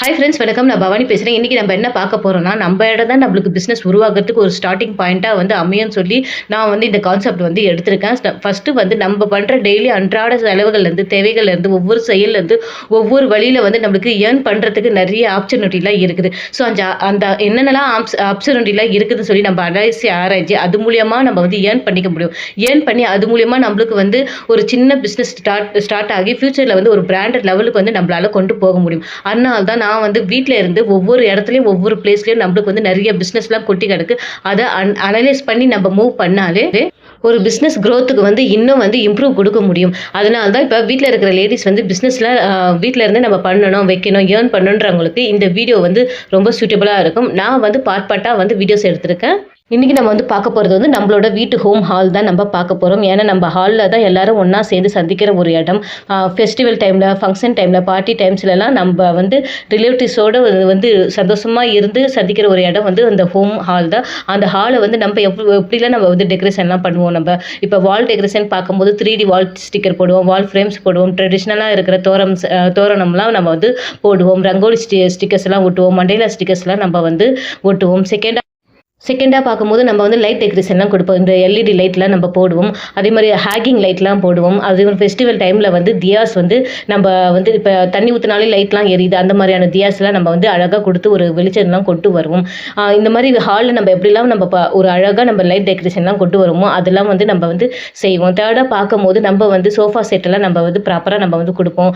Hi friends வணக்கம். நான் பவானி பேசுகிறேன் இன்றைக்கி நம்ம என்ன பார்க்க போகிறோம்னா நம்ம இடம் தான் நம்மளுக்கு பிஸ்னஸ் உருவாகிறதுக்கு ஒரு ஸ்டார்டிங் பாயிண்ட்டாக வந்து அமையும் சொல்லி நான் வந்து இந்த கான்செப்ட் வந்து எடுத்திருக்கேன். ஃபஸ்ட்டு வந்து நம்ம பண்ணுற டெய்லி அன்றாட செலவுகள்லேருந்து தேவைகள்லேருந்து ஒவ்வொரு செயல்லேருந்து ஒவ்வொரு வழியில் வந்து நம்மளுக்கு ஏர்ன் பண்ணுறதுக்கு நிறைய ஆப்பர்ச்சுனிட்டிலாம் இருக்குது. ஸோ அந்த அந்த என்னென்னலாம் ஆப்ஸ் ஆப்பர்ச்சுனிட்டிலாம் இருக்குதுன்னு சொல்லி நம்ம அலைசி ஆராய்ச்சி அது மூலியமாக நம்ம வந்து ஏர்ன் பண்ணிக்க முடியும். ஏர்ன் பண்ணி அது மூலியமாக நம்மளுக்கு வந்து ஒரு சின்ன பிஸ்னஸ் ஸ்டார்ட் ஸ்டார்ட் ஆகி ஃப்யூச்சரில் வந்து ஒரு பிராண்டட் லெவலுக்கு வந்து நம்மளால் கொண்டு போக முடியும். அதனால தான் நான் நான் வந்து வீட்டில் இருந்து ஒவ்வொரு இடத்துலையும் ஒவ்வொரு பிளேஸ்லையும் நம்மளுக்கு வந்து நிறைய பிஸ்னஸ்லாம் கொட்டி கிடக்கு. அதை அன் அனலைஸ் பண்ணி நம்ம மூவ் பண்ணாலே ஒரு பிஸ்னஸ் க்ரோத்துக்கு வந்து இன்னும் வந்து இம்ப்ரூவ் கொடுக்க முடியும். அதனால தான் இப்போ வீட்டில் இருக்கிற லேடிஸ் வந்து பிஸ்னஸில் வீட்டில் இருந்து நம்ம பண்ணணும் வைக்கணும் ஏர்ன் பண்ணணுன்றவங்களுக்கு இந்த வீடியோ வந்து ரொம்ப சூட்டபுளாக இருக்கும். நான் வந்து பார்ட் பார்ட்டாக வந்து வீடியோஸ் எடுத்திருக்கேன். இன்றைக்கி நம்ம வந்து பார்க்க போகிறது வந்து நம்மளோட வீட்டு ஹோம் ஹால் தான் நம்ம பார்க்க போகிறோம் ஏன்னா நம்ம ஹாலில் தான் எல்லாரும் ஒன்றா சேர்ந்து சந்திக்கிற ஒரு இடம். ஃபெஸ்டிவல் டைமில் ஃபங்க்ஷன் டைமில் பார்ட்டி டைம்ஸ்லலாம் நம்ம வந்து ரிலேட்டிவ்ஸோடு வந்து சந்தோஷமாக இருந்து சந்திக்கிற ஒரு இடம் வந்து அந்த ஹோம் ஹால் தான். அந்த ஹாலை வந்து நம்ம எப்படி எப்படிலாம் நம்ம வந்து டெக்கரேஷன்லாம் பண்ணுவோம்? நம்ம இப்போ வால் டெக்கரேஷன் பார்க்கும்போது த்ரீ டி வால் ஸ்டிக்கர் போடுவோம் வால் ஃப்ரேம்ஸ் போடுவோம். ட்ரெடிஷ்னலாக இருக்கிற தோரம் தோரணம்லாம் நம்ம வந்து போடுவோம். ரங்கோலி ஸ்டி ஸ்டிக்கர்ஸ்லாம் ஒட்டுவோம். மண்டேலா ஸ்டிக்கர்ஸ்லாம் நம்ம வந்து ஒட்டுவோம். செகண்ட் செகண்டாக பார்க்கும்போது நம்ம வந்து லைட் டெக்ரேஷன்லாம் கொடுப்போம். இந்த எல்இடி லைட்லாம் நம்ம போடுவோம். அதே மாதிரி ஹேக்கிங் லைட்லாம் போடுவோம். அதே மாதிரி ஃபெஸ்டிவல் டைமில் வந்து தியாஸ் வந்து நம்ம வந்து இப்போ தண்ணி ஊற்றினாலே லைட்லாம் எரியுது. அந்த மாதிரியான தியாஸ்லாம் நம்ம வந்து அழகாக கொடுத்து ஒரு வெளிச்சம்லாம் கொண்டு வருவோம். இந்த மாதிரி ஹாலில் நம்ம எப்படிலாம் நம்ம ப- ஒரு அழகாக நம்ம லைட் டெக்ரேஷன்லாம் கொண்டு வருவோமோ அதெல்லாம் வந்து நம்ம வந்து செய்வோம். தேர்டாக பார்க்கும்போது நம்ம வந்து சோஃபா செட்டெல்லாம் நம்ம வந்து ப்ராப்பராக நம்ம வந்து கொடுப்போம்.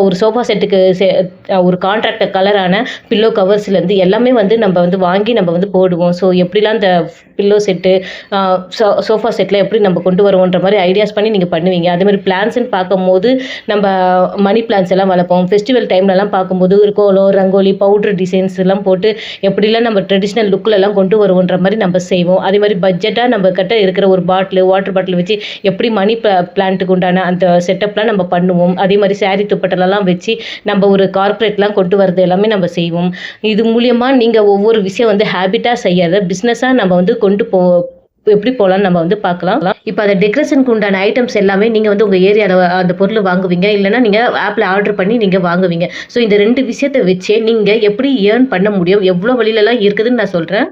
ஒரு சோஃபா செட்டுக்கு ஒரு கான்ட்ராக்டர் கலரான பில்லோ கவர்ஸ்லேருந்து எல்லாமே வந்து நம்ம வந்து வாங்கி நம்ம வந்து போடுவோம். ஸோ எப்படிலாம் இந்த பில்லோ செட்டு சோ சோஃபா செட்டில் எப்படி நம்ம கொண்டு வருவோன்ற மாதிரி ஐடியாஸ் பண்ணி நீங்கள் பண்ணுவீங்க. அதே மாதிரி பிளான்ஸ்னு பார்க்கும்போது நம்ம மணி பிளான்ஸ் எல்லாம் வளர்ப்போம். ஃபெஸ்டிவல் டைம்லலாம் பார்க்கும்போது ஒரு கோலம் ரங்கோலி பவுடர் டிசைன்ஸ் எல்லாம் போட்டு எப்படிலாம் நம்ம ட்ரெடிஷ்னல் லுக்கிலலாம் கொண்டு வருவோன்ற மாதிரி நம்ம செய்வோம். அதே மாதிரி பட்ஜெட்டாக நம்ம கிட்ட இருக்கிற ஒரு பாட்டில் வாட்டர் பாட்டில் வச்சு எப்படி மணி பிளான்ட்டுக்கு உண்டான அந்த செட்டப்லாம் நம்ம பண்ணுவோம். அதே மாதிரி saree துப்பட்டலெல்லாம் வச்சு நம்ம ஒரு கார்ப்பரேட்லாம் கொண்டு வரது எல்லாமே நம்ம செய்வோம். இது மூலியமாக நீங்கள் ஒவ்வொரு விஷயம் வந்து ஹேபிட்டாக செய்யறத பிஸ்னஸாக நம்ம வந்து கொண்டு போ எப்படி போகலான்னு நம்ம வந்து பார்க்கலாம். இப்போ அந்த டெக்கரேஷனுக்கு உண்டான ஐட்டம்ஸ் எல்லாமே நீங்கள் வந்து உங்கள் ஏரியாவில் அந்த பொருள் வாங்குவீங்க. இல்லைன்னா நீங்கள் ஆப்பில் ஆர்டர் பண்ணி நீங்கள் வாங்குவீங்க. ஸோ இந்த ரெண்டு விஷயத்தை வச்சே நீங்கள் எப்படி ஏர்ன் பண்ண முடியும்? எவ்வளோ வழியிலலாம் இருக்குதுன்னு நான் சொல்கிறேன்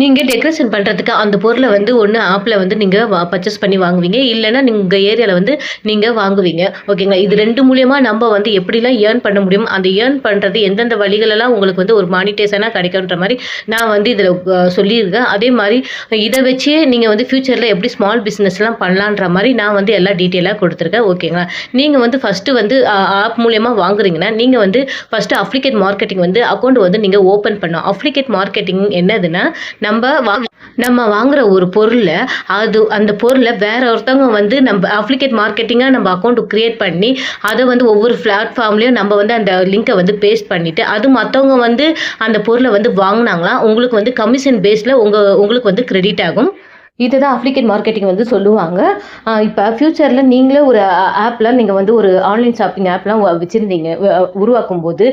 நீங்கள் டெக்கரேஷன் பண்ணுறதுக்கு அந்த பொருளை வந்து ஒன்று ஆப்பில் வந்து நீங்கள் பர்ச்சேஸ் பண்ணி வாங்குவீங்க. இல்லைன்னா உங்கள் ஏரியாவில் வந்து நீங்கள் வாங்குவீங்க. ஓகேங்களா இது ரெண்டு மூலியமாக நம்ம வந்து எப்படிலாம் ஏர்ன் பண்ண முடியும்? அந்த ஏர்ன் பண்ணுறது எந்தெந்த வழிகளெல்லாம் உங்களுக்கு வந்து ஒரு மானிட்டேஷனாக கிடைக்குன்ற மாதிரி நான் வந்து இதில் சொல்லியிருக்கேன். அதே மாதிரி இதை வச்சே நீங்கள் வந்து ஃப்யூச்சரில் எப்படி ஸ்மால் பிஸ்னஸ்லாம் பண்ணலான்ற மாதிரி நான் வந்து எல்லா டீட்டெயிலாக கொடுத்துருக்கேன். ஓகேங்களா நீங்கள் வந்து ஃபஸ்ட்டு வந்து ஆப் மூலியமாக வாங்குறீங்கன்னா நீங்கள் வந்து ஃபஸ்ட்டு அப்ளிகேட் மார்க்கெட்டிங் வந்து அக்கௌண்ட் வந்து நீங்கள் ஓப்பன் பண்ணோம் அப்ளிகேட் மார்க்கெட்டிங் என்னதுன்னா நம்ம நம்ம வாங்குற ஒரு பொருளை அது அந்த பொருளை வேற ஒருத்தவங்க வந்து நம்ம அப்ளிகேட் மார்க்கெட்டிங்காக நம்ம அக்கௌண்ட் கிரியேட் பண்ணி அதை வந்து ஒவ்வொரு பிளாட்ஃபார்ம்லேயும் நம்ம வந்து அந்த லிங்கை வந்து பேஸ்ட் பண்ணிவிட்டு அது மற்றவங்க வந்து அந்த பொருளை வந்து வாங்கினாங்களா உங்களுக்கு வந்து கமிஷன் பேஸில் உங்கள் உங்களுக்கு வந்து கிரெடிட் ஆகும். இதுதான் அப்ளிகேட் மார்க்கெட்டிங் வந்து சொல்லுவாங்க. இப்போ ஃப்யூச்சரில் நீங்களே ஒரு ஆப்பில் நீங்கள் வந்து ஒரு ஆன்லைன் ஷாப்பிங் ஆப்லாம் வச்சுருந்தீங்க உருவாக்கும் போது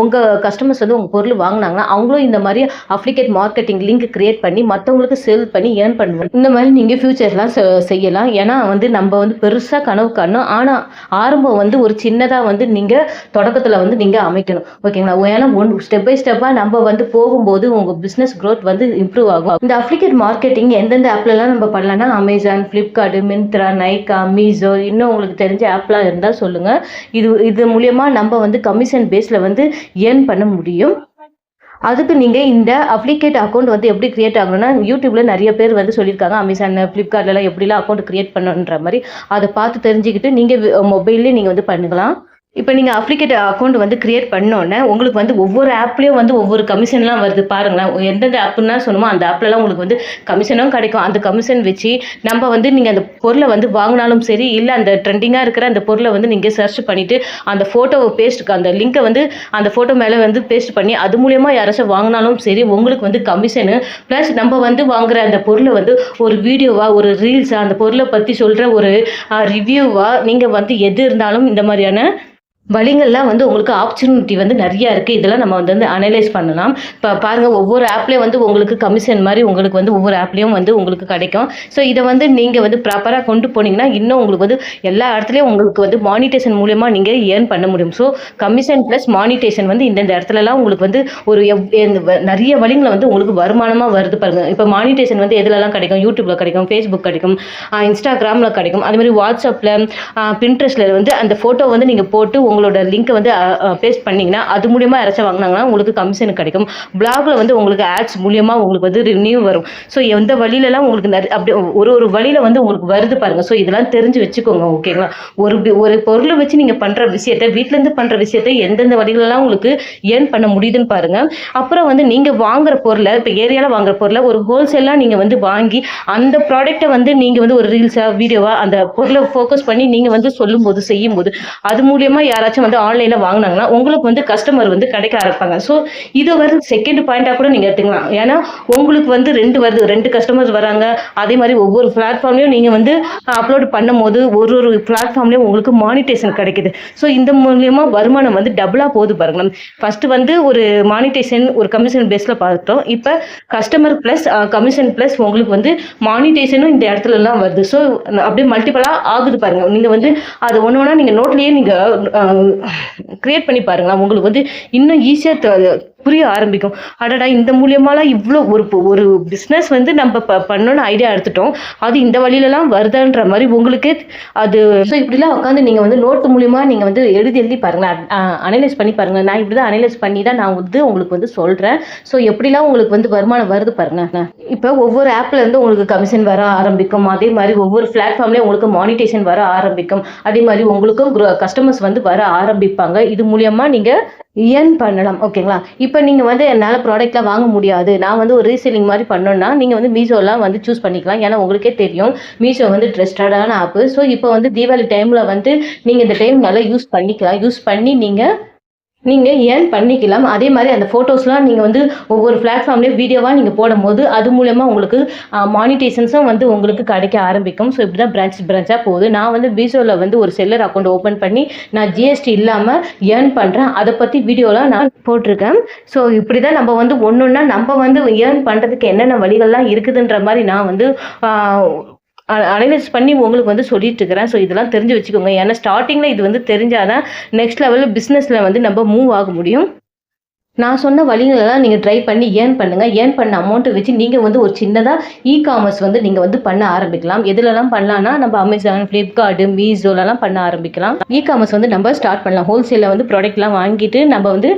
உங்கள் கஸ்டமர்ஸ் வந்து உங்கள் பொருள் வாங்கினாங்கன்னா அவங்களும் இந்த மாதிரி அப்ளிகேட் மார்க்கெட்டிங் லிங்க் கிரியேட் பண்ணி மற்றவங்களுக்கு சேல் பண்ணி ஏர்ன் பண்ணுவோம் இந்த மாதிரி நீங்கள் ஃப்யூச்சர்லாம் செய்யலாம். ஏன்னா வந்து நம்ம வந்து பெருசாக கனவு காணணும் ஆனால் ஆரம்பம் வந்து ஒரு சின்னதாக வந்து நீங்கள் தொடக்கத்தில் வந்து நீங்கள் அமைக்கணும். ஓகேங்களா? ஏன்னா ஒன் ஸ்டெப் பை ஸ்டெப்பாக நம்ம வந்து போகும்போது உங்கள் பிஸ்னஸ் க்ரோத் வந்து இம்ப்ரூவ் ஆகும். இந்த அப்ளிகேட் மார்க்கெட்டிங் எந்தெந்த ஆப்லலாம் நம்ம பண்ணலான்னா அமேசான் ஃப்ளிப்கார்ட்டு மிந்த்ரா நைக்கா மீசோ இன்னும் உங்களுக்கு தெரிஞ்ச ஆப்லாம் இருந்தால் சொல்லுங்கள் இது இது மூலயமா நம்ம வந்து கமிஷன் பேஸில் வந்து ஏர்ன் பண்ண முடியும். அதுக்கு நீங்கள் இந்த அப்ளிகேட் அக்கௌண்ட் வந்து எப்படி கிரியேட் ஆகணும்னா யூடியூப்பில் நிறைய பேர் வந்து சொல்லியிருக்காங்க அமேசான் ஃப்ளிப்கார்ட்லலாம் எப்படிலாம் அக்கௌண்ட் கிரியேட் பண்ணுன்ற மாதிரி. அதை பார்த்து தெரிஞ்சுக்கிட்டு நீங்கள் மொபைல்லேயே நீங்கள் வந்து பண்ணுங்களாம். இப்போ நீங்கள் அப்ளிகேட் அக்கௌண்ட் வந்து கிரியேட் பண்ணோன்னே உங்களுக்கு வந்து ஒவ்வொரு ஆப்லேயும் வந்து ஒவ்வொரு கமிஷன்லாம் வருது பாருங்களேன். எந்தெந்த ஆப்புன்னா சொன்னமோ அந்த ஆப்லலாம் உங்களுக்கு வந்து கமிஷனும் கிடைக்கும். அந்த கமிஷன் வச்சு நம்ம வந்து நீங்கள் அந்த பொருளை வந்து வாங்கினாலும் சரி இல்லை அந்த ட்ரெண்டிங்காக இருக்கிற அந்த பொருளை வந்து நீங்கள் சர்ச் பண்ணிவிட்டு அந்த ஃபோட்டோவை பேஸ்ட் அந்த லிங்கை வந்து அந்த ஃபோட்டோ மேலே வந்து பேஸ்ட் பண்ணி அது மூலயமா யாராச்சும் வாங்கினாலும் சரி உங்களுக்கு வந்து கமிஷனு ப்ளஸ் நம்ம வந்து வாங்குகிற அந்த பொருளை வந்து ஒரு வீடியோவாக ஒரு ரீல்ஸாக அந்த பொருளை பற்றி சொல்கிற ஒரு ரிவ்யூவாக நீங்கள் வந்து எது இருந்தாலும் இந்த மாதிரியான வழிகள்லாம் வந்து உங்களுக்கு ஆப்பர்ச்சுனிட்டி வந்து நிறைய இருக்குது இதெல்லாம் நம்ம வந்து வந்து அனலைஸ் பண்ணலாம். இப்போ பாருங்கள் ஒவ்வொரு ஆப்லேயும் வந்து உங்களுக்கு கமிஷன் மாதிரி உங்களுக்கு வந்து ஒவ்வொரு ஆப்லேயும் வந்து உங்களுக்கு கிடைக்கும். ஸோ இதை வந்து நீங்கள் வந்து ப்ராப்பராக கொண்டு போனீங்கன்னா இன்னும் உங்களுக்கு வந்து எல்லா இடத்துலையும் உங்களுக்கு வந்து மானிட்டேஷன் மூலியமாக நீங்கள் ஏர்ன் பண்ண முடியும். ஸோ கமிஷன் ப்ளஸ் மானிட்டேஷன் வந்து இந்தந்த இடத்துலலாம் உங்களுக்கு வந்து ஒரு எவ்- எந்த வ- நிறைய வழிங்களை வந்து உங்களுக்கு வருமானமாக வருது பாருங்கள் இப்போ மானிட்டேஷன் வந்து எதுலலாம் கிடைக்கும்? யூடியூப்பில் கிடைக்கும் ஃபேஸ்புக் கிடைக்கும் இன்ஸ்டாகிராமில் கிடைக்கும். அதுமாதிரி வாட்ஸ்அப்பில் பின்ட்ரெஸ்ட்டில் வந்து அந்த ஃபோட்டோ வந்து நீங்கள் போட்டு உங்களோட லிங்க்கை வந்து பேஸ்ட் பண்ணீங்கன்னா அது மூலியமாக யாராச்சும் வாங்கினாங்கன்னா உங்களுக்கு கமிஷன் கிடைக்கும். பிளாக்ல வந்து உங்களுக்கு ஆட்ஸ் மூலியமாக உங்களுக்கு வந்து ரினியூ வரும். ஸோ எந்த வழியிலலாம் உங்களுக்கு நிறைய அப்படி ஒரு ஒரு வழியில வந்து உங்களுக்கு வருது பாருங்க. ஸோ இதெல்லாம் தெரிஞ்சு வச்சுக்கோங்க ஓகேங்களா ஒரு ஒரு பொருளை வச்சு நீங்கள் பண்ணுற விஷயத்த வீட்டிலேருந்து பண்ணுற விஷயத்த எந்தெந்த வழிகளெல்லாம் உங்களுக்கு ஏர்ன் பண்ண முடியுதுன்னு பாருங்க. அப்புறம் வந்து நீங்கள் வாங்குற பொருளை இப்போ ஏரியாவில் வாங்குற பொருளை ஒரு ஹோல்சேலாக நீங்கள் வந்து வாங்கி அந்த ப்ராடக்ட்டை வந்து நீங்கள் வந்து ஒரு ரீல்ஸாக வீடியோவா அந்த பொருளை ஃபோக்கஸ் பண்ணி நீங்கள் வந்து சொல்லும்போது செய்யும்போது அது மூலியமா யாராச்சும் வந்து ஆன்லைனில் வாங்கினாங்கன்னா உங்களுக்கு வந்து கஸ்டமர் வந்து கிடைக்க ஆரம்பிப்பாங்க ஸோ இது வந்து செகண்ட் பாயிண்டாக கூட நீங்கள் எடுத்துக்கலாம். ஏன்னா உங்களுக்கு வந்து ரெண்டு வருது ரெண்டு கஸ்டமர்ஸ் வராங்க. அதே மாதிரி ஒவ்வொரு பிளாட்ஃபார்ம்லையும் நீங்கள் வந்து அப்லோட் பண்ணும்போது ஒரு ஒரு பிளாட்ஃபார்ம்லேயும் உங்களுக்கு மானிட்டேஷன் கிடைக்குது. ஸோ இந்த மூலியமா வருமானம் வந்து டபுளாக போகுது பாருங்க ஃபர்ஸ்ட் வந்து ஒரு மானிட்டேஷன் ஒரு கமிஷன் பேஸில் பார்த்தோம். இப்போ கஸ்டமர் ப்ளஸ் கமிஷன் ப்ளஸ் உங்களுக்கு வந்து மானிட்டேஷனும் இந்த இடத்துல எல்லாம் வருது. ஸோ அப்படியே மல்டிபிளாக ஆகுது பாருங்க. நீங்கள் வந்து அது ஒன்று ஒன்றா நீங்கள் நோட்லேயே நீங்கள் க்ரியேட் பண்ணி பாருங்களா உங்களுக்கு வந்து இன்னும் ஈஸியாக புரிய ஆரம்பிக்கும். அடடா இந்த மூலியமாலாம் இவ்வளோ ஒரு ஒரு பிஸ்னஸ் வந்து நம்ம ப பண்ணணும்னு ஐடியா எடுத்துட்டோம். அது இந்த வழியிலலாம் வருதுன்ற மாதிரி உங்களுக்கு அது ஸோ இப்படிலாம் உட்காந்து நீங்கள் வந்து நோட்டு மூலியமாக நீங்கள் வந்து எழுதி எழுதி பாருங்களேன். அனலைஸ் பண்ணி பாருங்க நான் இப்படி தான் அனலைஸ் பண்ணி தான் நான் வந்து உங்களுக்கு வந்து சொல்கிறேன் ஸோ எப்படிலாம் உங்களுக்கு வந்து வருமானம் வருது பாருங்க இப்போ ஒவ்வொரு ஆப்லேருந்து உங்களுக்கு கமிஷன் வர ஆரம்பிக்கும். அதே மாதிரி ஒவ்வொரு பிளாட்ஃபார்ம்லேயும் உங்களுக்கு மானிட்டேஷன் வர ஆரம்பிக்கும். அதே மாதிரி உங்களுக்கும் கஸ்டமர்ஸ் வந்து வர ஆரம்பிப்பாங்க. இது மூலியமாக நீங்கள் ஏர்ன் பண்ணலாம் ஓகேங்களா இப்போ நீங்கள் வந்து என்னால் ப்ராடக்ட்லாம் வாங்க முடியாது. நான் வந்து ஒரு ரீசெல்லிங் மாதிரி பண்ணோன்னா நீங்கள் வந்து மீஷோலாம் வந்து சூஸ் பண்ணிக்கலாம். ஏன்னா உங்களுக்கே தெரியும் மீஷோ வந்து ட்ரெஸ்டடான ஆப்பு ஸோ இப்போ வந்து தீபாவளி டைமில் வந்து நீங்கள் இந்த டைம் நல்லா யூஸ் பண்ணிக்கலாம். யூஸ் பண்ணி நீங்கள் நீங்கள் ஏர்ன் பண்ணிக்கலாம்? அதே மாதிரி அந்த ஃபோட்டோஸ்லாம் நீங்கள் வந்து ஒவ்வொரு பிளாட்ஃபார்ம்லேயும் வீடியோவாக நீங்கள் போடும்போது அது மூலயமா உங்களுக்கு மானிட்டேஷன்ஸும் வந்து உங்களுக்கு கிடைக்க ஆரம்பிக்கும். ஸோ இப்படி தான் பிரான்ச் பிரான்ச்சாக போகுது. நான் வந்து மீஷோவில் வந்து ஒரு செல்லர் அக்கௌண்ட் ஓப்பன் பண்ணி நான் ஜிஎஸ்டி இல்லாமல் ஏர்ன் பண்ணுறேன் அதை பற்றி வீடியோலாம் நான் போட்டிருக்கேன். ஸோ இப்படி தான் நம்ம வந்து ஒன்று ஒன்றா நம்ம வந்து ஏர்ன் பண்ணுறதுக்கு என்னென்ன வழிகள்லாம் இருக்குதுன்ற மாதிரி நான் வந்து அனலைஸ் பண்ணி உங்களுக்கு வந்து சொல்லிட்டு இருக்கிறேன் ஸோ இதெல்லாம் தெரிஞ்சு வச்சுக்கோங்க. ஏன்னா ஸ்டார்டிங்கில் இது வந்து தெரிஞ்சாதான் நெக்ஸ்ட் லெவலில் பிஸ்னஸில் வந்து நம்ம மூவ் ஆக முடியும். நான் சொன்ன வழிகளெல்லாம் நீங்கள் ட்ரை பண்ணி ஏர்ன் பண்ணுங்கள் ஏர்ன் பண்ண அமௌண்ட்டை வச்சு நீங்கள் வந்து ஒரு சின்னதாக இ காமர்ஸ் வந்து நீங்கள் வந்து பண்ண ஆரம்பிக்கலாம். எதுலலாம் பண்ணலாம்னா நம்ம அமேசான் ஃப்ளிப்கார்ட்டு மீஷோலலாம் பண்ண ஆரம்பிக்கலாம். இ காமர்ஸ் வந்து நம்ம ஸ்டார்ட் பண்ணலாம். ஹோல்சேலில் வந்து ப்ராடக்ட்லாம் வாங்கிட்டு நம்ம வந்து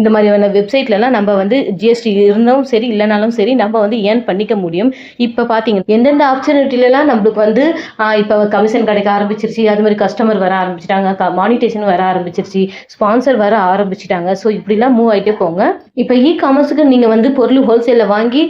இந்த மாதிரியான வெப்சைட்லலாம் நம்ம வந்து ஜிஎஸ்டி இருந்தாலும் சரி இல்லைனாலும் சரி நம்ம வந்து ஏர்ன் பண்ணிக்க முடியும். இப்போ பார்த்தீங்க எந்தெந்த ஆப்பர்ச்சுனிட்டிலலாம் நம்மளுக்கு வந்து இப்போ கமிஷன் கிடைக்க ஆரம்பிச்சிருச்சு அது மாதிரி கஸ்டமர் வர ஆரம்பிச்சிட்டாங்க மானிட்டேஷன் வர ஆரம்பிச்சிருச்சு ஸ்பான்சர் வர ஆரம்பிச்சிட்டாங்க. ஸோ இப்படிலாம் மூவ் ஆகிட்டே போங்க இப்போ இ காமர்ஸுக்கு நீங்கள் வந்து பொருள் ஹோல்சேலில் வாங்கி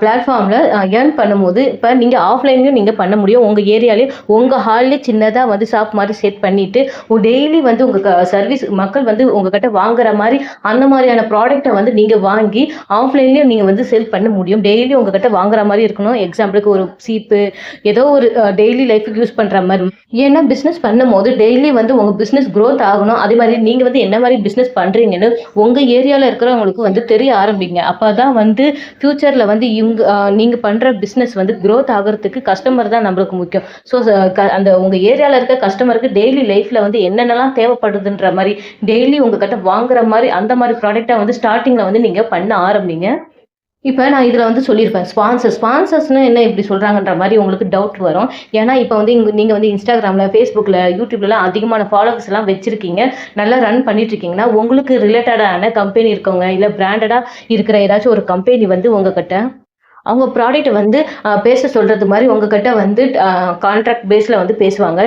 பிளாட்ஃபார்மில் ஏர்ன் பண்ணும்போது இப்போ நீங்கள் ஆஃப்லைன்லையும் நீங்கள் பண்ண முடியும். உங்கள் ஏரியாலே உங்கள் ஹால்லே சின்னதாக வந்து ஷாப் மாதிரி செட் பண்ணிவிட்டு டெய்லி வந்து உங்கள் சர்வீஸ் மக்கள் வந்து உங்ககிட்ட வாங்குற மாதிரி அந்த மாதிரியான ப்ராடக்ட்டை வந்து நீங்கள் வாங்கி ஆஃப்லைன்லேயும் நீங்கள் வந்து செல் பண்ண முடியும். டெய்லி உங்ககிட்ட வாங்குற மாதிரி இருக்கணும். எக்ஸாம்பிளுக்கு ஒரு சீப்பு ஏதோ ஒரு டெய்லி லைஃபுக்கு யூஸ் பண்ணுற மாதிரி. ஏன்னா பிஸ்னஸ் பண்ணும்போது டெய்லி வந்து உங்கள் பிஸ்னஸ் க்ரோத் ஆகணும். அதே மாதிரி நீங்கள் வந்து என்ன மாதிரி பிஸ்னஸ் பண்ணுறீங்கன்னு உங்கள் ஏரியாவில் இருக்கிறவங்களுக்கு வந்து தெரிய ஆரம்பிங்க. அப்போ தான் வந்து ஃப்யூச்சரில் வந்து இவங்க நீங்கள் பண்ணுற பிஸ்னஸ் வந்து க்ரோத் ஆகிறதுக்கு கஸ்டமர் தான் நம்மளுக்கு முக்கியம். ஸோ அந்த உங்கள் ஏரியாவில் இருக்க கஸ்டமருக்கு டெய்லி லைஃப்பில் வந்து என்னென்னலாம் தேவைப்படுதுன்ற மாதிரி டெய்லி உங்ககிட்ட வாங்குற மாதிரி அந்த மாதிரி ப்ராடக்டாக வந்து ஸ்டார்டிங்கில் வந்து நீங்கள் பண்ண ஆரம்பிங்க. இப்போ நான் இதில் வந்து சொல்லியிருப்பேன் ஸ்பான்சர் ஸ்பான்சர்ஸ்னு என்ன இப்படி சொல்கிறாங்கன்ற மாதிரி உங்களுக்கு டவுட் வரும். ஏன்னா இப்போ வந்து இங்கே நீங்கள் வந்து இன்ஸ்டாகிராமில் ஃபேஸ்புக்கில் யூடியூப்லலாம் அதிகமான ஃபாலோவர்ஸ் எல்லாம் வச்சுருக்கீங்க. நல்லா ரன் பண்ணிட்டுருக்கீங்கன்னா உங்களுக்கு ரிலேட்டடான கம்பெனி இருக்கவங்க இல்லை பிராண்டடாக இருக்கிற ஏதாச்சும் ஒரு கம்பெனி வந்து உங்ககிட்ட அவங்க ப்ராடக்ட்டை வந்து பேச சொல்கிறது மாதிரி உங்ககிட்ட வந்து கான்ட்ராக்ட் பேஸில் வந்து பேசுவாங்க.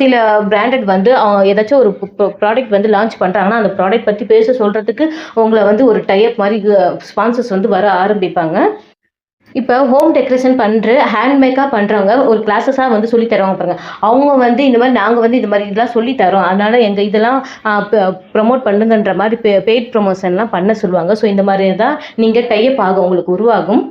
சில பிராண்டட் வந்து ஏதாச்சும் ஒரு ப்ராடக்ட் வந்து லான்ச் பண்ணுறாங்கன்னா அந்த ப்ராடக்ட் பற்றி பேச சொல்கிறதுக்கு உங்களை வந்து ஒரு டைப் மாதிரி ஸ்பான்சர்ஸ் வந்து வர ஆரம்பிப்பாங்க. இப்போ ஹோம் டெக்கரேஷன் பண்ணுற ஹேண்ட்மேக்காக பண்ணுறவங்க ஒரு கிளாஸஸாக வந்து சொல்லி தருவாங்க பாருங்க. அவங்க வந்து இந்த மாதிரி நாங்கள் வந்து இந்த மாதிரி இதெல்லாம் சொல்லி தரோம். அதனால் எங்கள் இதெல்லாம் ப்ரமோட் பண்ணுங்கன்ற மாதிரி பெய்ட் ப்ரொமோஷன்லாம் பண்ண சொல்லுவாங்க. ஸோ இந்த மாதிரி தான் நீங்கள் டைப் ஆகும் உங்களுக்கு உருவாகும்.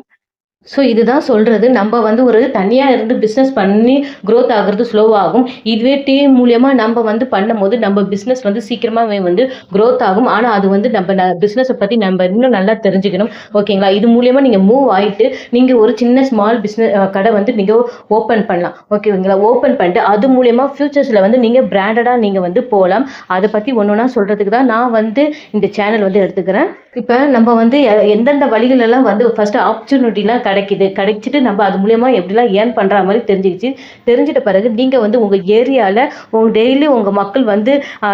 ஸோ இதுதான் சொல்கிறது நம்ம வந்து ஒரு தனியாக இருந்து பிஸ்னஸ் பண்ணி க்ரோத் ஆகுறது ஸ்லோவாகும் இதுவே டீம் மூலியமாக நம்ம வந்து பண்ணும்போது நம்ம பிஸ்னஸ் வந்து சீக்கிரமாகவே வந்து க்ரோத் ஆகும். ஆனால் அது வந்து நம்ம பிஸ்னஸை பற்றி நம்ம இன்னும் நல்லா தெரிஞ்சுக்கணும். ஓகேங்களா இது மூலியமாக நீங்கள் மூவ் ஆகிட்டு நீங்கள் ஒரு சின்ன ஸ்மால் பிஸ்னஸ் கடை வந்து நீங்கள் ஓப்பன் பண்ணலாம். ஓகேங்களா ஓப்பன் பண்ணிட்டு அது மூலியமாக ஃப்யூச்சர்ஸில் வந்து நீங்கள் பிராண்டடாக நீங்கள் வந்து போகலாம் அதை பற்றி ஒன்று ஒன்றா சொல்கிறதுக்கு தான் நான் வந்து இந்த சேனல் வந்து எடுத்துக்கிறேன். இப்போ நம்ம வந்து எ- எந்தெந்த வழிகளெல்லாம் வந்து ஃபஸ்ட்டு ஆப்பர்ச்சுனிட்டிலாம் கிடைக்குது. கிடைச்சிட்டு நம்ம அது மூலயமா எப்படிலாம் ஏர்ன் பண்ணுற மாதிரி தெரிஞ்சுக்கிச்சு தெரிஞ்சிட்ட பிறகு நீங்கள் வந்து உங்கள் ஏரியாவில் உங்கள் டெய்லி உங்கள் மக்கள் வந்து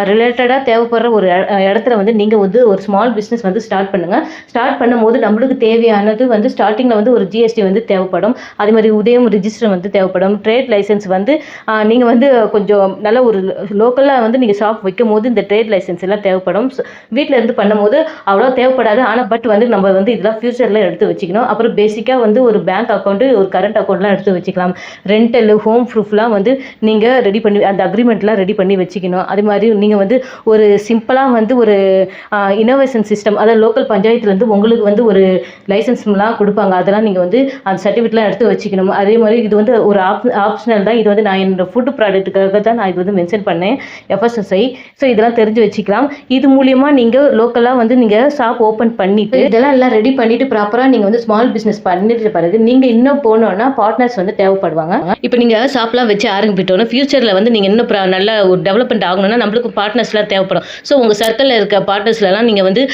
ரிலேட்டடாக தேவைப்படுற ஒரு இடத்துல வந்து நீங்கள் வந்து ஒரு ஸ்மால் பிஸ்னஸ் வந்து ஸ்டார்ட் பண்ணுங்கள் ஸ்டார்ட் பண்ணும்போது நம்மளுக்கு தேவையானது வந்து ஸ்டார்டிங்கில் வந்து ஒரு ஜிஎஸ்டி வந்து தேவைப்படும். அதே மாதிரி உதயம் ரிஜிஸ்டர் வந்து தேவைப்படும். ட்ரேட் லைசன்ஸ் வந்து நீங்கள் வந்து கொஞ்சம் நல்ல ஒரு லோக்கலாக வந்து நீங்கள் ஷாப் வைக்கும் போது இந்த ட்ரேட் லைசன்ஸ் எல்லாம் தேவைப்படும். வீட்டில் இருந்து பண்ணும்போது அவ்வளோ தேவைப்படாது. ஆனால் பட் வந்து நம்ம வந்து இதெல்லாம் ஃபியூச்சரில் எடுத்து வச்சுக்கணும். அப்புறம் பேசிக்காக வந்து ஒரு பேங்க் அக்கௌண்ட்டு ஒரு கரண்ட் அக்கௌண்ட்லாம் எடுத்து வச்சுக்கலாம். ரெண்டல் ஹோம் ப்ரூஃப்லாம் வந்து நீங்கள் ரெடி பண்ணி அந்த அக்ரிமெண்ட்லாம் ரெடி பண்ணி வச்சுக்கணும். அதே மாதிரி நீங்கள் வந்து ஒரு சிம்பிளாக வந்து ஒரு இனோவேஷன் சிஸ்டம் அதாவது லோக்கல் பஞ்சாயத்துலேருந்து உங்களுக்கு வந்து ஒரு லைசன்ஸ்லாம் கொடுப்பாங்க. அதெல்லாம் நீங்கள் வந்து அந்த சர்டிஃபிகேட்லாம் எடுத்து வச்சுக்கணும். அதே மாதிரி இது வந்து ஒரு ஆப் ஆப்ஷனல் தான். இது வந்து நான் என்னோடய ஃபுட் ப்ராடக்ட்டுக்காக தான் நான் இது வந்து மென்ஷன் பண்ணேன். எஃப்எஸ்எஸ்ஐ ஸோ இதெல்லாம் தெரிஞ்சு வச்சுக்கலாம். இது மூலியமாக நீங்கள் லோக்கலாக வந்து நீங்கள் ஷாப் ஓப்பன் பண்ணிட்டு இதெல்லாம் எல்லாம் ரெடி பண்ணிட்டு ப்ராப்பராக நீங்கள் வந்து ஸ்மால் பிஸ்னஸ் பண்ணி பண்ணிட்டு பிறகு நீங்கள் இன்னும் போனோன்னா பார்ட்னர்ஸ் வந்து தேவைப்படுவாங்க. இப்போ நீங்கள் ஷாப்லாம் வச்சு ஆரம்பிட்டோன்னா ஃபியூச்சரில் வந்து நீங்கள் இன்னும் ப்ர- நல்ல ஒரு டெவலப்மெண்ட் ஆகணும்னா நம்மளுக்கு பார்ட்னர்ஸ்லாம் தேவைப்படும். ஸோ உங்கள் சர்க்கிளில் இருக்க பார்ட்னர்ஸ்லாம் நீங்கள் வந்து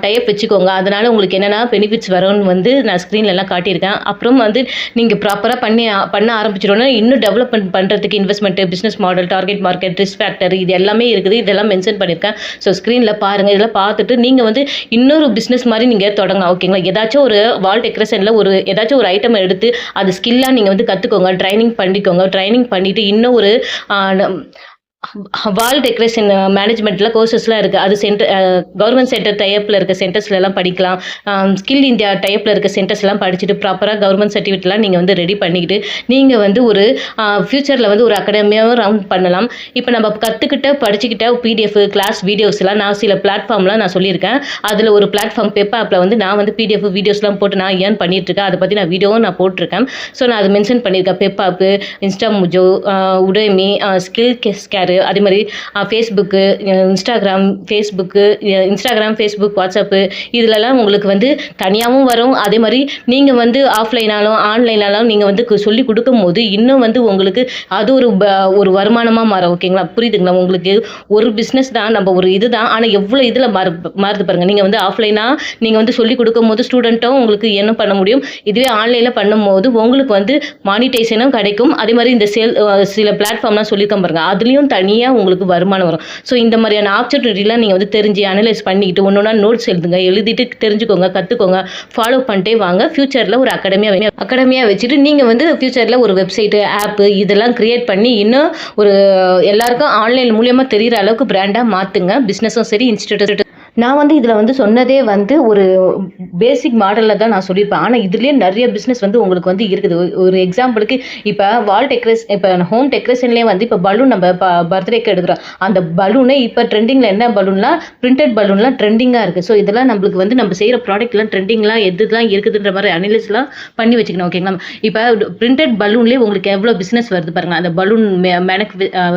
டைப் வச்சுக்கோங்க. அதனால உங்களுக்கு என்னென்ன பெனிஃபிட்ஸ் வரும்னு வந்து நான் ஸ்க்ரீன்ல எல்லாம் காட்டியிருக்கேன். அப்புறம் வந்து நீங்கள் ப்ராப்பராக பண்ணி பண்ண ஆரம்பிச்சிட்டோன்னா இன்னும் டெவலப்மெண்ட் பண்ணுறதுக்கு investment business model target market risk factor இது எல்லாமே இருக்குது. இதெல்லாம் மென்ஷன் பண்ணியிருக்கேன். ஸோ ஸ்க்ரீனில் பாருங்கள் இதெல்லாம் பார்த்துட்டு நீங்கள் வந்து இன்னொரு பிஸ்னஸ் மாதிரி நீங்கள் தொடங்கலாம். ஓகேங்களா ஏதாச்சும் ஒரு வால் டெக்கரேஷனில் ஒரு ஏதாச்சும் ஒரு ஐட்டம் எடுத்து அது ஸ்கில்லாக நீங்கள் வந்து கற்றுக்கோங்க ட்ரைனிங் பண்ணிக்கோங்க ட்ரைனிங் பண்ணிவிட்டு இன்னும் ஒரு வால் டெக்கரேஷன் மேனேஜ்மெண்ட்டில் கோர்சஸ்லாம் இருக்குது அது சென்டர் கவர்மெண்ட் சென்டர் டைப்பில் இருக்க சென்டர்ஸ்லாம் படிக்கலாம். ஸ்கில் இந்தியா டைப்பில் இருக்க சென்டர்ஸ்லாம் படிச்சுட்டு ப்ராப்பராக கவர்மெண்ட் சர்டிஃபிகேட்லாம் நீங்கள் வந்து ரெடி பண்ணிக்கிட்டு நீங்கள் வந்து ஒரு ஃப்யூச்சரில் வந்து ஒரு அகாடமியாகவும் ரவுண்ட் பண்ணலாம். இப்போ நம்ம கற்றுக்கிட்ட படிச்சுக்கிட்ட பிடிஎஃப் கிளாஸ் வீடியோஸ்லாம் நான் சில பிளாட்ஃபார்ம்லாம் நான் சொல்லியிருக்கேன். அதில் ஒரு பிளாட்ஃபார்ம் பேப்பர் ஆப்பில் வந்து நான் வந்து பிடிஎஃப் வீடியோஸ்லாம் போட்டு நான் ஏர்ன் பண்ணிகிட்ருக்கேன் அதை பற்றி நான் வீடியோவும் நான் போட்டிருக்கேன். ஸோ நான் அதை மென்ஷன் பண்ணியிருக்கேன். பெப்பாப்பு இன்ஸ்டா முஜோ உடைமி ஸ்கில் ஸ்கேரு அதே மாதிரி Facebook Instagram Facebook Instagram Facebook WhatsApp இதிலலாம் உங்களுக்கு வந்து தனியாகவும் வரும். அதே மாதிரி நீங்கள் வந்து ஆஃப்லைனாலும் ஆன்லைனாலும் நீங்கள் வந்து சொல்லி கொடுக்கும் போது இன்னும் வந்து உங்களுக்கு அது ஒரு ப- ஒரு வருமானமாக மாறும். ஓகேங்களா புரியுதுங்களா? உங்களுக்கு ஒரு பிஸ்னஸ் தான் நம்ம ஒரு இது தான். ஆனால் எவ்வளோ இதில் மாறு மாறுது பாருங்கள் நீங்கள் வந்து ஆஃப்லைனாக நீங்கள் வந்து சொல்லி கொடுக்கும் போது ஸ்டூடெண்ட்டும் உங்களுக்கு என்ன பண்ண முடியும்? இதுவே ஆன்லைனில் பண்ணும்போது உங்களுக்கு வந்து மானிட்டைசனும் கிடைக்கும். அதே மாதிரி இந்த சேல் சில பிளாட்ஃபார்ம்லாம் சொல்லியிருக்கேன் பாருங்கள் அதுலேயும் தனியாக உங்களுக்கு வருமானம் வரும். ஸோ இந்த மாதிரியான ஆப்பர்ச்சுனிட்டிலாம் நீங்கள் வந்து தெரிஞ்சு அனலைஸ் பண்ணிக்கிட்டு ஒன்று ஒன்றா நோட்ஸ் எழுதுங்க எழுதிட்டு தெரிஞ்சுக்கோங்க கற்றுக்கோங்க ஃபாலோ பண்ணிட்டே வாங்க. ஃப்யூச்சரில் ஒரு அகாடமியாக அகாடமியாக வச்சுட்டு நீங்கள் வந்து ஃப்யூச்சரில் ஒரு வெப்சைட்டு ஆப்பு இதெல்லாம் க்ரியேட் பண்ணி இன்னும் ஒரு எல்லாருக்கும் ஆன்லைன் மூலியமாக தெரிகிற அளவுக்கு பிராண்டாக மாற்றுங்க பிஸ்னஸும் சரி இன்ஸ்டியூட்டும் நான் வந்து இதில் வந்து சொன்னதே வந்து ஒரு பேசிக் மாடலில் தான் நான் சொல்லியிருப்பேன். ஆனால் இதுலேயே நிறைய பிஸ்னஸ் வந்து உங்களுக்கு வந்து இருக்குது. ஒரு- எக்ஸாம்பிளுக்கு இப்போ வால் டெக்கரேஸ் இப்போ ஹோம் டெக்கரேஷன்லேயே வந்து இப்போ பலூன் நம்ம பர்த்டேக்கு எடுக்கிறோம். அந்த பலூனே இப்போ ட்ரெண்டிங்கில் என்ன பலூன்லாம் பிரிண்டட் பலூன்லாம் ட்ரெண்டிங்காக இருக்குது ஸோ இதெல்லாம் நம்மளுக்கு வந்து நம்ம செய்கிற ப்ராடக்ட்லாம் ட்ரெண்டிங்லாம் எதுலாம் இருக்குதுன்ற மாதிரி அனலிஸ்லாம் பண்ணி வச்சுக்கணும் ஓகேங்களா இப்போ பிரிண்டட் பலூன்லேயே உங்களுக்கு எவ்வளோ பிஸ்னஸ் வருது பாருங்கள் அந்த பலூன் மேனக்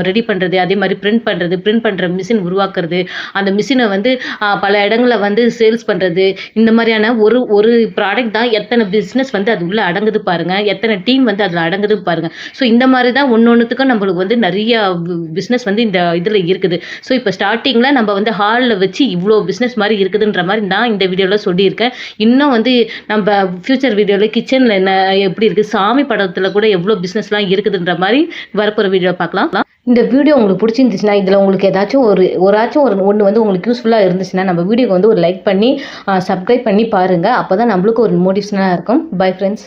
ரெடி பண்ணுறது அதே மாதிரி பிரிண்ட் பண்ணுறது பிரிண்ட் பண்ணுற மிஷின் உருவாக்குறது அந்த மிஷினை வந்து பல இடங்களில் வந்து சேல்ஸ் பண்ணுறது இந்த மாதிரியான ஒரு ஒரு ப்ராடக்ட் தான் எத்தனை பிஸ்னஸ் வந்து அது உள்ளே அடங்குது பாருங்கள் எத்தனை டீம் வந்து அதில் அடங்குது பாருங்கள் ஸோ இந்த மாதிரி தான் ஒன்று ஒன்றுத்துக்கும் நம்மளுக்கு வந்து நிறைய பிஸ்னஸ் வந்து இந்த இதில் இருக்குது. ஸோ இப்போ ஸ்டார்டிங்கில் நம்ம வந்து ஹாலில் வச்சு இவ்வளோ பிஸ்னஸ் மாதிரி இருக்குதுன்ற மாதிரி நான் இந்த வீடியோவில் சொல்லியிருக்கேன். இன்னும் வந்து நம்ம ஃப்யூச்சர் வீடியோவில் கிச்சனில் என்ன எப்படி இருக்குது சாமி படத்தில் கூட எவ்வளோ பிஸ்னஸ்லாம் இருக்குதுன்ற மாதிரி வரப்போகிற வீடியோ பார்க்கலாம். இந்த வீடியோ உங்களுக்கு பிடிச்சிருந்துச்சுன்னா இதில் உங்களுக்கு ஏதாச்சும் ஒரு ஒராச்சும் ஒரு ஒன்று வந்து உங்களுக்கு யூஸ்ஃபுல்லாக இருந்துச்சுன்னா நம்ம வீடியோக்கு வந்து ஒரு லைக் பண்ணி சப்ஸ்கிரைப் பண்ணி பாருங்கள் அப்போ தான் நம்மளுக்கு ஒரு மோட்டிவேஷனாக இருக்கும். Bye friends